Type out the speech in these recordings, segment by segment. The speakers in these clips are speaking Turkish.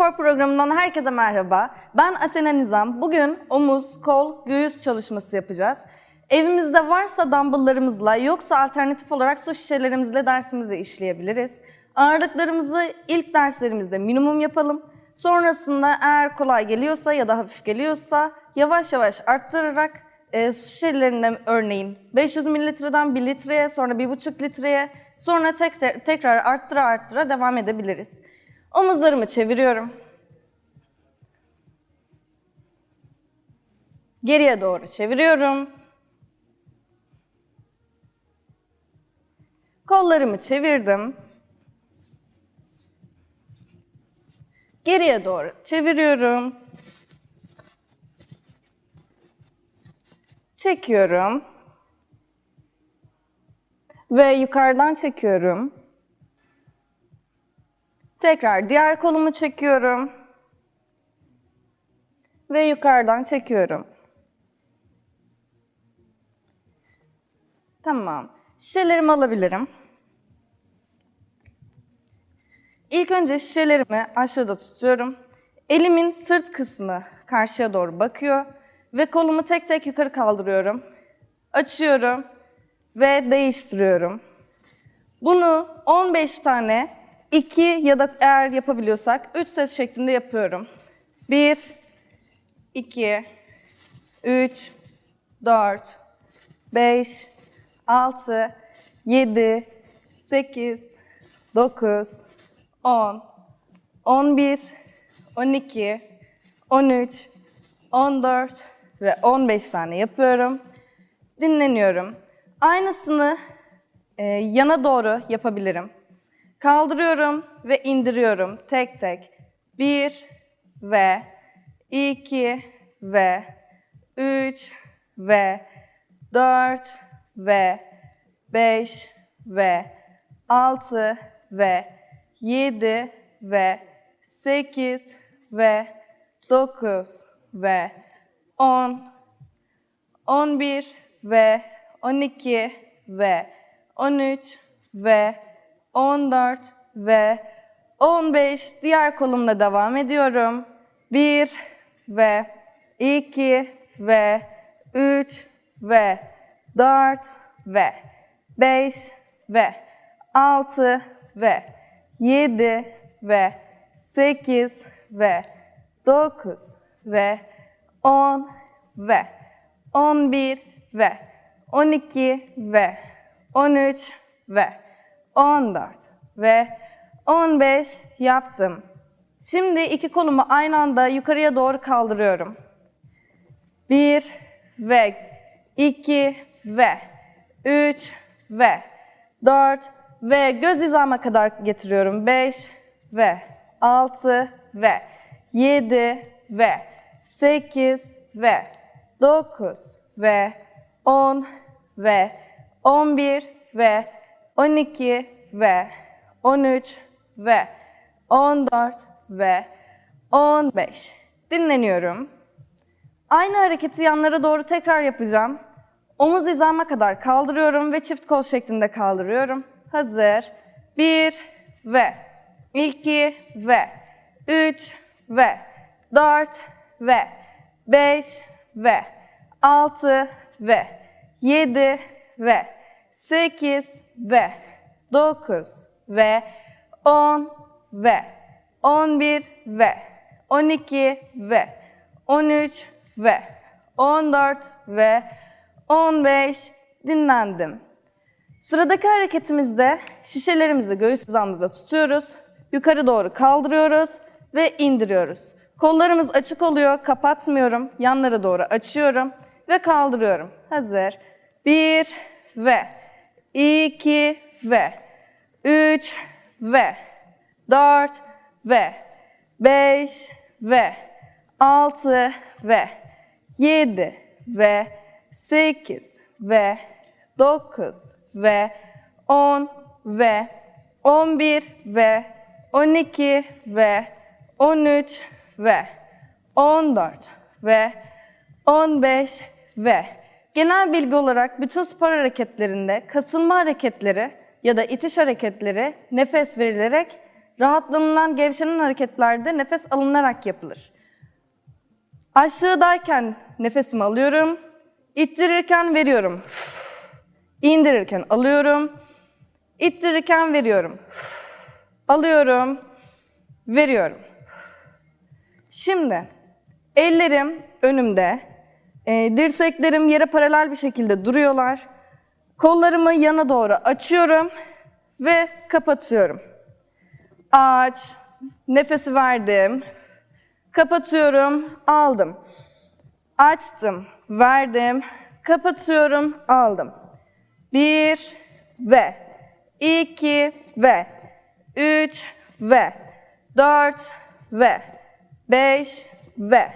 Spor programından herkese merhaba. Ben Asena Nizam. Bugün omuz, kol, göğüs çalışması yapacağız. Evimizde varsa dumbbelllarımızla yoksa alternatif olarak su şişelerimizle dersimizi işleyebiliriz. Ağırlıklarımızı ilk derslerimizde minimum yapalım. Sonrasında eğer kolay geliyorsa ya da hafif geliyorsa yavaş yavaş arttırarak e, su şişelerinden örneğin 500 mililitreden 1 litreye sonra 1,5 litreye sonra tek, tekrar arttıra arttıra devam edebiliriz. Omuzlarımı çeviriyorum. Geriye doğru çeviriyorum. Kollarımı çevirdim. Geriye doğru çeviriyorum. Çekiyorum. Ve yukarıdan çekiyorum. Tekrar diğer kolumu çekiyorum. Ve yukarıdan çekiyorum. Tamam. Şişelerimi alabilirim. İlk önce şişelerimi aşağıda tutuyorum. Elimin sırt kısmı karşıya doğru bakıyor ve kolumu tek tek yukarı kaldırıyorum. Açıyorum ve değiştiriyorum. Bunu 15 tane 2 ya da eğer yapabiliyorsak 3 ses şeklinde yapıyorum. 1 2 3 4 5 6 7 8 9 10 11 12 13 14 ve 15 tane yapıyorum. Dinleniyorum. Aynısını e, yana doğru yapabilirim. Kaldırıyorum ve indiriyorum tek tek. Bir ve iki ve üç ve dört ve beş ve altı ve yedi ve sekiz ve dokuz ve on, on bir ve on iki ve on üç ve 14 ve 15 diğer kolumla devam ediyorum. 1 ve 2 ve 3 ve 4 ve 5 ve 6 ve 7 ve 8 ve 9 ve 10 ve 11 ve 12 ve 13 ve 14 ve 15 yaptım. Şimdi iki kolumu aynı anda yukarıya doğru kaldırıyorum. 1 ve 2 ve 3 ve 4 ve göz hizama kadar getiriyorum. 5 ve 6 ve 7 ve 8 ve 9 ve 10 ve 11 ve 12 ve 13 ve 14 ve 15. Dinleniyorum. Aynı hareketi yanlara doğru tekrar yapacağım. Omuz hizama kadar kaldırıyorum ve çift kol şeklinde kaldırıyorum. Hazır. 1 ve 2 ve 3 ve 4 ve 5 ve 6 ve 7 ve 8 ve 9 ve 10 ve 11 ve 12 ve 13 ve 14 ve 15 dinlendim. Sıradaki hareketimizde şişelerimizi göğüs hizamızda tutuyoruz. Yukarı doğru kaldırıyoruz ve indiriyoruz. Kollarımız açık oluyor, kapatmıyorum. Yanlara doğru açıyorum ve kaldırıyorum. Hazır. 1 ve 2 ve 3 ve 4 ve 5 ve 6 ve 7 ve 8 ve 9 ve 10 ve 11 ve 12 ve 13 ve 14 ve 15 ve genel bilgi olarak bütün spor hareketlerinde kasılma hareketleri ya da itiş hareketleri nefes verilerek rahatlanılan, gevşenen hareketlerde nefes alınarak yapılır. Aşağıdayken nefesimi alıyorum. İttirirken veriyorum. İndirirken alıyorum. İttirirken veriyorum. Alıyorum. Veriyorum. Şimdi ellerim önümde. E, dirseklerim yere paralel bir şekilde duruyorlar. Kollarımı yana doğru açıyorum ve kapatıyorum. Aç, nefesi verdim. Kapatıyorum, aldım. Açtım, verdim. Kapatıyorum, aldım. Bir ve iki ve üç ve dört ve beş ve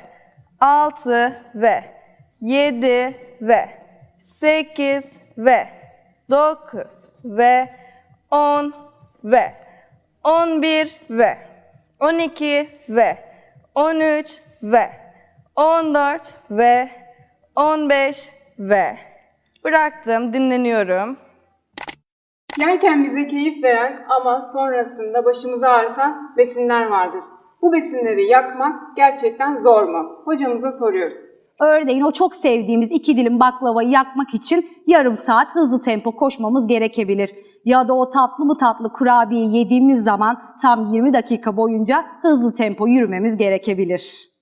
altı ve yedi ve sekiz ve dokuz ve on ve on bir ve on iki ve on üç ve on dört ve on beş ve bıraktım, dinleniyorum. Yerken bize keyif veren ama sonrasında başımızı ağrıtan besinler vardır. Bu besinleri yakmak gerçekten zor mu? Hocamıza soruyoruz. Örneğin o çok sevdiğimiz iki dilim baklavayı yakmak için yarım saat hızlı tempo koşmamız gerekebilir. Ya da o tatlı mı tatlı kurabiye yediğimiz zaman tam 20 dakika boyunca hızlı tempo yürümemiz gerekebilir.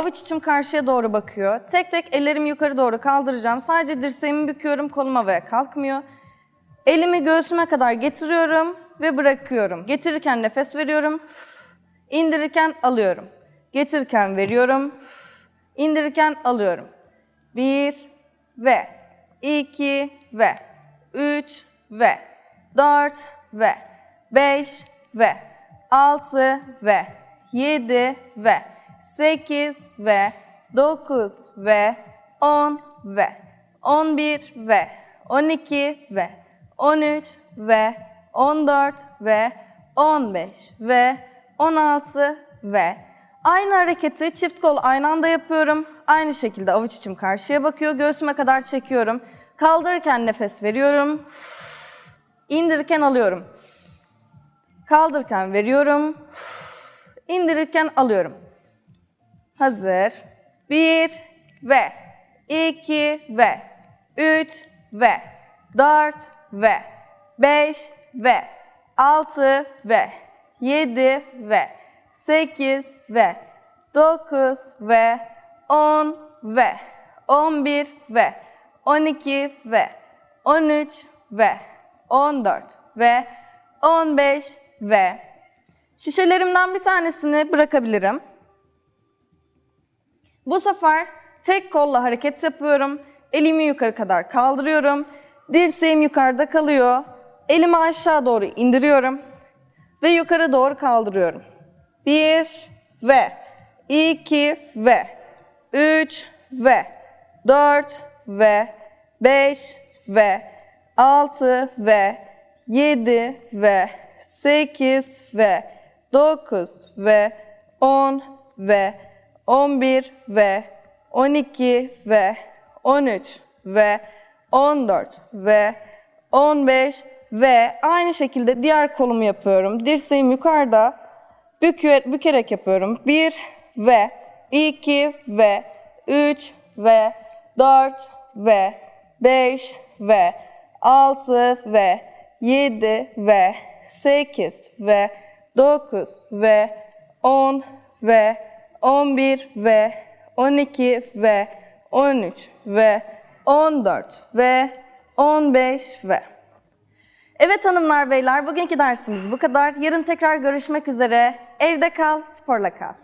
Avuç içim karşıya doğru bakıyor. Tek tek ellerimi yukarı doğru kaldıracağım. Sadece dirseğimi büküyorum, kolum havaya kalkmıyor. Elimi göğsüme kadar getiriyorum ve bırakıyorum. Getirirken nefes veriyorum. İndirirken alıyorum. Getirirken veriyorum. İndirirken alıyorum. Bir ve iki ve üç ve dört ve beş ve altı ve yedi ve sekiz ve dokuz ve on ve on bir ve on iki ve on üç ve on dört ve on beş ve on altı ve aynı hareketi çift kol aynı anda yapıyorum. Aynı şekilde avuç içim karşıya bakıyor. Göğsüme kadar çekiyorum. Kaldırırken nefes veriyorum. İndirirken alıyorum. Kaldırırken veriyorum. İndirirken alıyorum. Hazır. Bir ve iki ve üç ve dört ve beş ve altı ve yedi ve sekiz ve dokuz ve on ve on bir ve on iki ve on üç ve on dört ve on beş ve şişelerimden bir tanesini bırakabilirim. Bu sefer tek kolla hareket yapıyorum. Elimi yukarı kadar kaldırıyorum. Dirseğim yukarıda kalıyor. Elimi aşağı doğru indiriyorum. Ve yukarı doğru kaldırıyorum. Bir ve. İki ve. Üç ve. Dört ve. Beş ve. Altı ve. Yedi ve. Sekiz ve. Dokuz ve. On ve. 11 ve. 12 ve. 13 ve. 14 ve. 15 ve. Aynı şekilde diğer kolumu yapıyorum. Dirseğim yukarıda bükü- bükerek yapıyorum. 1 ve 2 ve 3 ve 4 ve 5 ve 6 ve 7 ve 8 ve 9 ve 10 ve 11 ve 12 ve 13 ve 14 ve 15 ve Evet hanımlar beyler bugünkü dersimiz bu kadar. Yarın tekrar görüşmek üzere. Evde kal, sporla kal.